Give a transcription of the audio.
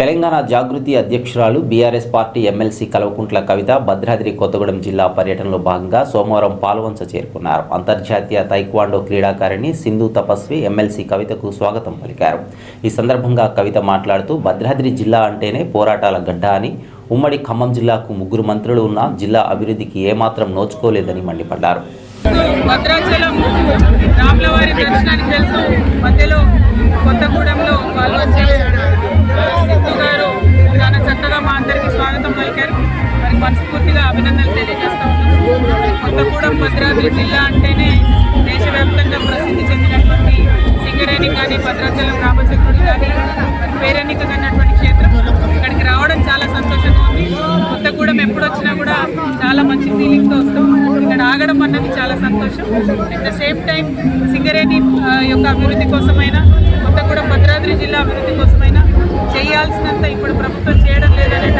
తెలంగాణ జాగృతి అధ్యక్షురాలు BRS party MLC Kalvakuntla Kavitha Bhadradri Kothagudem జిల్లా పర్యటనలో భాగంగా సోమవారం పాల్వంచ చేరుకున్నారు. అంతర్జాతీయ తైక్వాండో క్రీడాకారిణి సింధు తపస్వి ఎమ్మెల్సీ కవితకు స్వాగతం పలికారు. ఈ సందర్భంగా కవిత మాట్లాడుతూ భద్రాద్రి జిల్లా అంటేనే పోరాటాల గడ్డ అని ఉమ్మడి ఖమ్మం జిల్లాకు ముగ్గురు మంత్రులు ఉన్నా జిల్లా అభివృద్ధికి ఏమాత్రం నోచుకోలేదని మండిపడ్డారు. భద్రాచలం రాములవారి దర్శనానికి వెళ్తూ అభినందనలు తెలియజేస్తా కొత్తగూడెం భద్రాద్రి జిల్లా అంటేనే దేశవ్యాప్తంగా ప్రసిద్ధి చెందినటువంటి సింగరేణి కానీ భద్రాచలం రామచంద్రుడు కానీ మరి పేరెన్నికైనటువంటి క్షేత్రం ఇక్కడికి రావడం చాలా సంతోషంగా ఉంది. కొత్తగూడెం ఎప్పుడు వచ్చినా కూడా చాలా మంచి ఫీలింగ్తో వస్తాం. ఇక్కడ ఆగడం అన్నది చాలా సంతోషం. At the same time Singareni యొక్క అభివృద్ధి కోసమైనా కొత్తగూడెం భద్రాద్రి జిల్లా అభివృద్ధి కోసమైనా చేయాల్సినంత ఇప్పుడు ప్రభుత్వం చేయడం లేదని